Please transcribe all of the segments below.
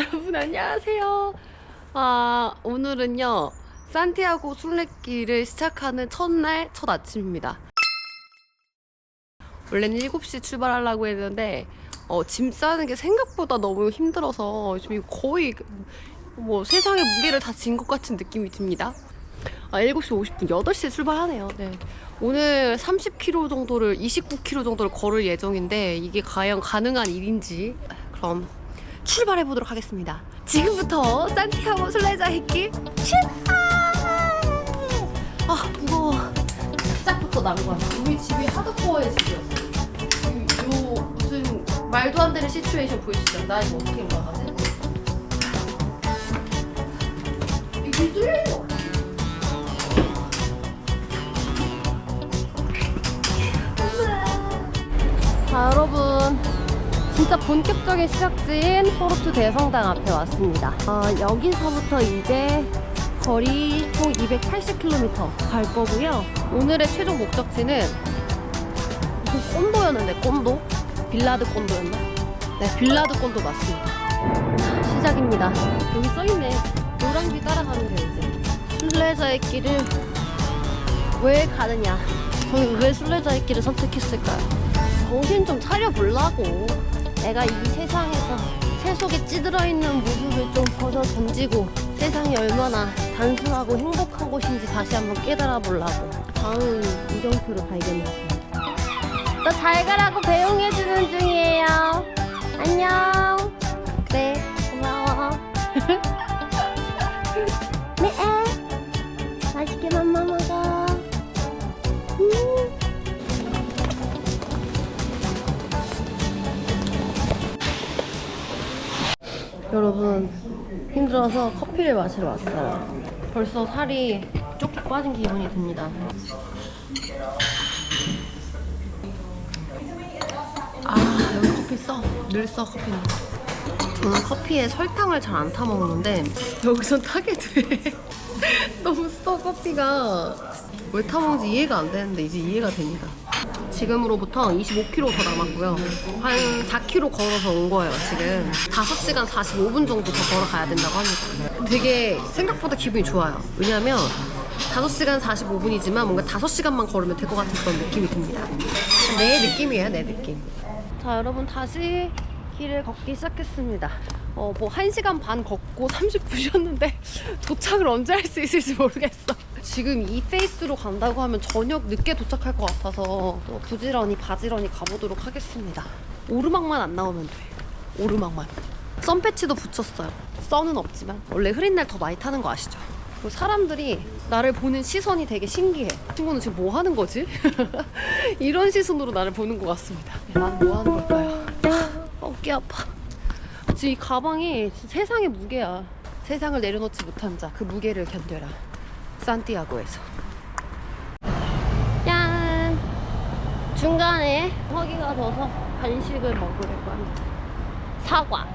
여러분 안녕하세요. 아 오늘은요 산티아고 순례길을 시작하는 첫날 첫 아침입니다. 원래는 7시 출발하려고 했는데 어, 짐 싸는 게 생각보다 너무 힘들어서 지금 거의 뭐 세상의 무게를 다 진 것 같은 느낌이 듭니다. 아 7시 50분 8시에 출발하네요. 네. 오늘 30km 정도를 29km 정도를 걸을 예정인데 이게 과연 가능한 일인지 그럼 출발해 보도록 하겠습니다. 지금부터 산티아고 순례자의 길 출발! 아 무거워. 시작부터 난 거야. 우리 집이 하드코어의 집이었어. 요, 요 무슨 말도 안 되는 시츄에이션 보이시죠? 나 이거 어떻게 올라가 본격적인 시작지인 포르투 대성당 앞에 왔습니다. 어, 여기서부터 이제 거리 총 280km 갈 거고요. 오늘의 최종 목적지는 무슨 꼰도였는데 꼰도? 빌라드 꼰도였나? 네 빌라드 꼰도 맞습니다. 자, 시작입니다. 여기 써있네. 노랑비 따라가는 게 이제 순례자의 길을 왜 가느냐. 저는 왜 순례자의 길을 선택했을까요? 정신 좀 차려보려고 내가 이 세상에서 세속에 찌들어 있는 모습을 좀 벗어 던지고 세상이 얼마나 단순하고 행복한 곳인지 다시 한번 깨달아 보려고 다음 우정표를 발견했습니다. 너잘 가라고 배웅해주는 중이에요. 안녕. 네 고마워. 네. 맛있게 맘마 먹어. 음. 여러분 힘들어서 커피를 마시러 왔어요. 벌써 살이 쪽쪽 빠진 기분이 듭니다. 아 여기 커피 써. 늘 써 커피는. 저는 커피에 설탕을 잘 안 타 먹는데 여기선 타게 돼. 너무 써 커피가. 왜 타 먹는지 이해가 안 되는데 이제 이해가 됩니다. 지금으로부터 25km 더 남았고요. 한 4km 걸어서 온 거예요, 지금. 5시간 45분 정도 더 걸어가야 된다고 합니다. 되게 생각보다 기분이 좋아요. 왜냐면 5시간 45분이지만 뭔가 5시간만 걸으면 될 것 같은 그런 느낌이 듭니다. 내 느낌이에요, 내 느낌. 자, 여러분 다시 길을 걷기 시작했습니다. 어, 뭐 1시간 반 걷고 30분 쉬었는데 도착을 언제 할 수 있을지 모르겠어. 지금 이 페이스로 간다고 하면 저녁 늦게 도착할 것 같아서 또 부지런히 바지런히 가보도록 하겠습니다. 오르막만 안 나오면 돼. 오르막만. 선 패치도 붙였어요. 선은 없지만 원래 흐린 날 더 많이 타는 거 아시죠? 그리고 사람들이 나를 보는 시선이 되게 신기해. 친구는 지금 뭐 하는 거지? 이런 시선으로 나를 보는 것 같습니다. 난 뭐 하는 걸까요? 어깨 아파. 지금 이 가방이 세상의 무게야. 세상을 내려놓지 못한 자, 그 무게를 견뎌라. 산티아고에서. 짠! 중간에 허기가 져서 간식을 먹으려고 합니다. 사과.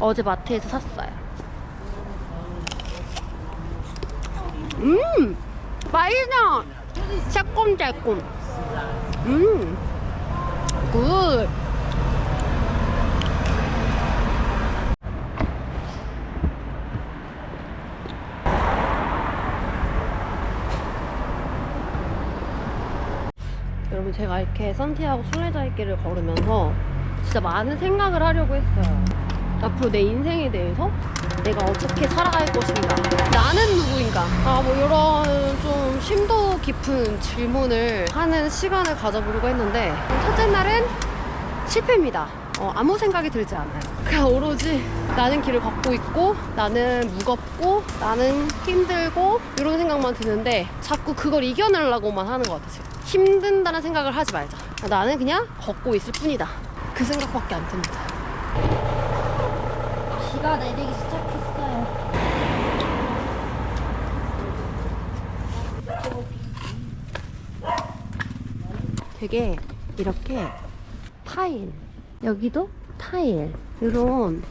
어제 마트에서 샀어요. 음! 맛있어! 새콤달콤. 음! 굿! 여러분 제가 이렇게 산티아고 순례자의 길을 걸으면서 진짜 많은 생각을 하려고 했어요. 앞으로 내 인생에 대해서 내가 어떻게 살아갈 것인가, 나는 누구인가, 아 뭐 이런 좀 심도 깊은 질문을 하는 시간을 가져보려고 했는데 첫째 날은 실패입니다. 어, 아무 생각이 들지 않아요. 그냥 오로지 나는 길을 걷고 있고 나는 무겁고 나는 힘들고 이런 생각만 드는데 자꾸 그걸 이겨내려고만 하는 것 같아요. 힘든다는 생각을 하지 말자. 나는 그냥 걷고 있을 뿐이다. 그 생각밖에 안 듭니다. 비가 내리기 시작했어요. 되게 이렇게 타일 여기도 타일 이런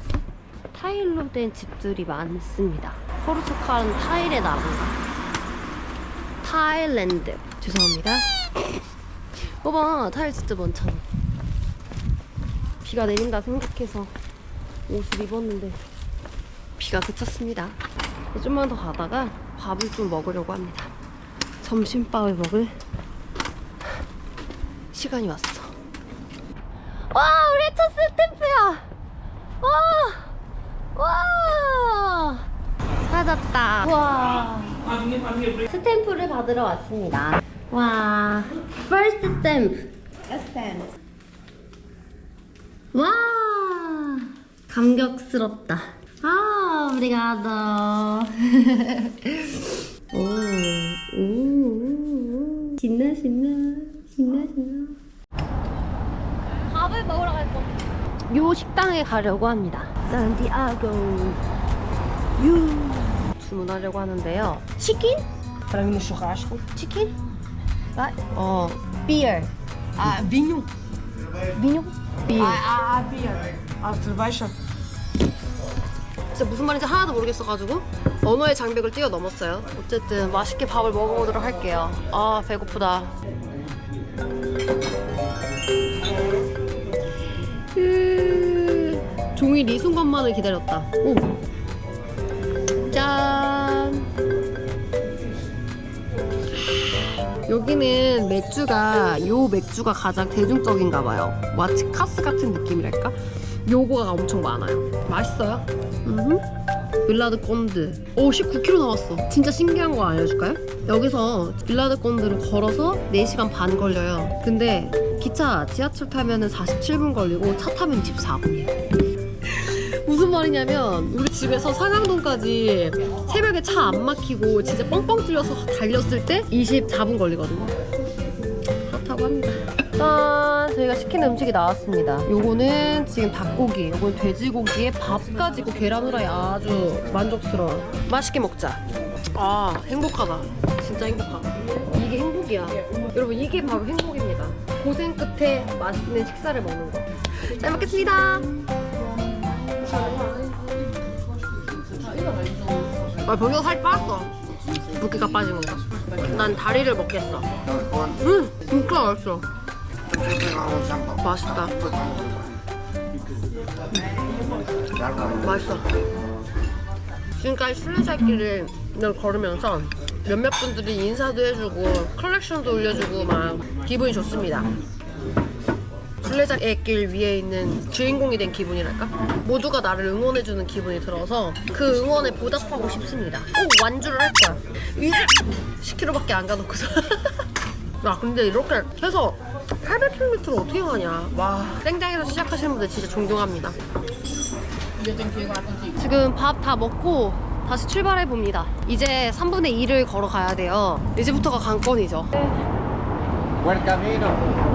타일로 된 집들이 많습니다 포르투갈은 타일의 나라인가 타일랜드 죄송합니다 봐봐 타일 진짜 많잖아 비가 내린다 생각해서 옷을 입었는데 비가 그쳤습니다. 좀만 더 가다가 밥을 좀 먹으려고 합니다. 점심밥을 먹을 시간이 왔어. 와, 우리 첫 스탬프야! 와! 와! 찾았다. 와. 스탬프를 받으러 왔습니다. 와. First stamp. 와. 감격스럽다. 아, 오브리가도. 오, 오, 오, 신나, 신나, 신나, 신나. 밥을 먹으러 갈 거. 요 식당에 가려고 합니다. 산티아고. 유. 주문하려고 하는데요. 치킨? No churrasco. 치킨? 아, 어, beer. Ah, vinho. 민요? beer. Ah, ah, beer. Ah, cerveja. 진짜 무슨 말인지 하나도 모르겠어가지고 언어의 장벽을 뛰어넘었어요. 어쨌든 맛있게 밥을 먹어보도록 할게요. 아 배고프다. 종일 이 순간만을 기다렸다. 오. 짠. 여기는 맥주가 요 맥주가 가장 대중적인가 봐요. 마치 카스 같은 느낌이랄까? 요거가 엄청 많아요. 맛있어요? 음. 빌라드 꼰드. 오, 19km 나왔어. 진짜 신기한 거 알려줄까요? 여기서 빌라드 꼰드를 걸어서 4시간 반 걸려요. 근데 기차, 지하철 타면 은 47분 걸리고 차 타면 24분이에요. 무슨 말이냐면 우리 집에서 상암동까지 새벽에 차 안 막히고 진짜 뻥뻥 뚫려서 달렸을 때 24분 걸리거든요. 그렇다고 합니다. 짠! 저희가 시킨 음식이 나왔습니다. 요거는 지금 닭고기, 요건 돼지고기에 밥까지 있고 계란 후라이 아주 만족스러워. 맛있게 먹자. 아, 행복하다. 진짜 행복하다. 이게 행복이야. 여러분, 이게 바로 행복입니다. 고생 끝에 맛있는 식사를 먹는 거. 잘 먹겠습니다. 아, 병이가 살 빠졌어. 붓기가 빠진 건가? 난 다리를 먹겠어. 음, 진짜 맛있어. 맛있다. 맛있어. 지금까지 술래살길을 걸으면서 몇몇 분들이 인사도 해주고 컬렉션도 올려주고 막 기분이 좋습니다. 술래자의 길 위에 있는 주인공이 된 기분이랄까? 모두가 나를 응원해주는 기분이 들어서 그 응원에 보답하고 싶습니다. 꼭 완주를 할 거야. 이제 10km밖에 안 가놓고서. 야, 근데 이렇게 해서 800km를 어떻게 가냐. 와, 생장에서 시작하시는 분들 진짜 존경합니다. 지금 밥 다 먹고 다시 출발해 봅니다. 이제 3분의 2를 걸어가야 돼요. 이제부터가 관건이죠. Buen camino.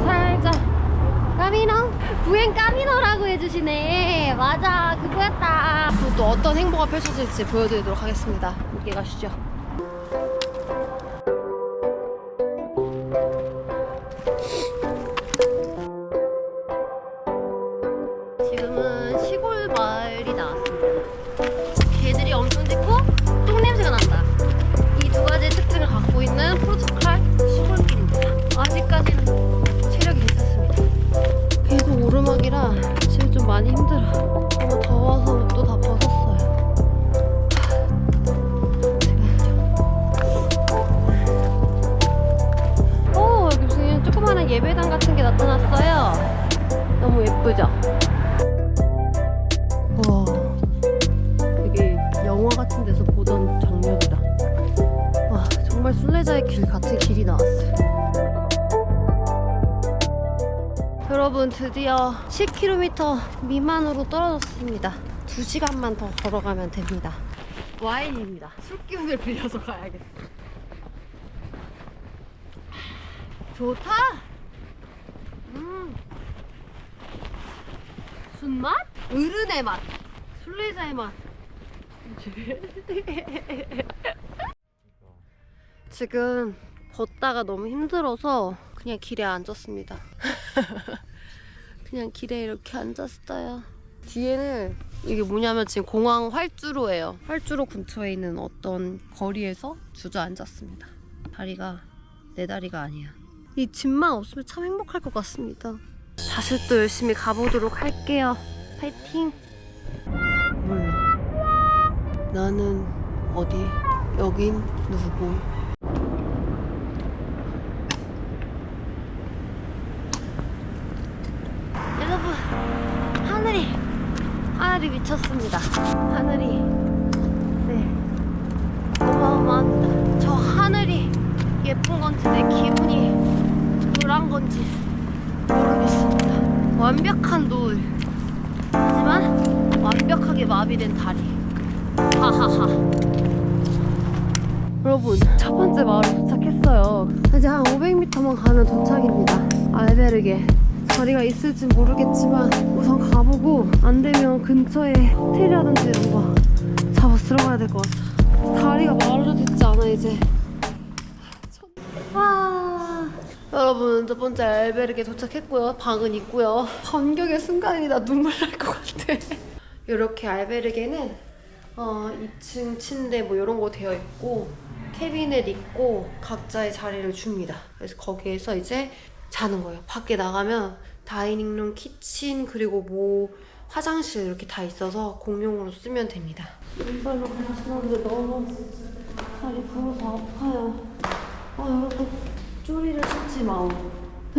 살짝 까미노? 부행 까미노라고 해주시네. 맞아 그거였다. 또 어떤 행보가 펼쳐질지 보여드리도록 하겠습니다. 함께 가시죠 드디어 10km 미만으로 떨어졌습니다. 2시간만 더 걸어가면 됩니다. 와인입니다. 술기운을 빌려서 가야겠어. 좋다. 음. 순맛? 어른의 맛. 술래자의 맛. 지금 걷다가 너무 힘들어서 그냥 길에 앉았습니다. 그냥 길에 이렇게 앉았어요. 뒤에는 이게 뭐냐면 지금 공항 활주로예요. 활주로 근처에 있는 어떤 거리에서 주저앉았습니다. 다리가 내 다리가 아니야. 이 집만 없으면 참 행복할 것 같습니다. 다시 또 열심히 가보도록 할게요. 파이팅! 몰라. 나는 어디? 여긴 누구? 여러분, 하늘이, 하늘이 미쳤습니다. 하늘이, 네. 어마어마합니다. 저 하늘이 예쁜 건지 내 기분이 노란 건지 모르겠습니다. 완벽한 노을. 하지만 완벽하게 마비된 다리. 하하하. 여러분, 첫 번째 마을에 도착했어요. 이제 한 500m만 가면 도착입니다. 알베르게. 자리가 있을진 모르겠지만 우선 가보고 안 되면 근처에 호텔이라든지 이런 거 잡아서 들어가야 될 것 같아. 다리가 마르르 됐지 않아 이제. 와. 여러분 첫 번째 알베르게 도착했고요. 방은 있고요. 감격의 순간이다 눈물 날 것 같아. 이렇게 알베르게는 어, 2층 침대 뭐 이런 거 되어 있고 캐비넷 있고 각자의 자리를 줍니다. 그래서 거기에서 이제 자는 거예요. 밖에 나가면 다이닝룸, 키친 그리고 뭐 화장실 이렇게 다 있어서 공용으로 쓰면 됩니다. 왼발로 가시는데 너무 다리 부어서 아파요. 아 여러분 쪼리를 신지 마오.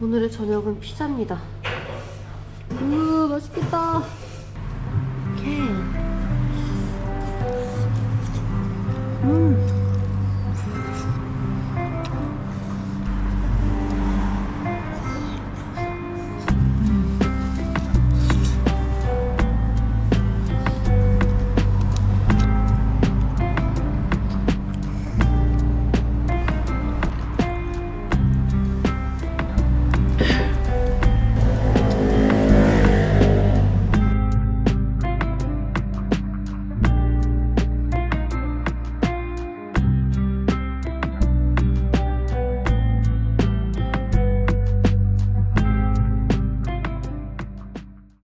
오늘의 저녁은 피자입니다. 우 맛있겠다.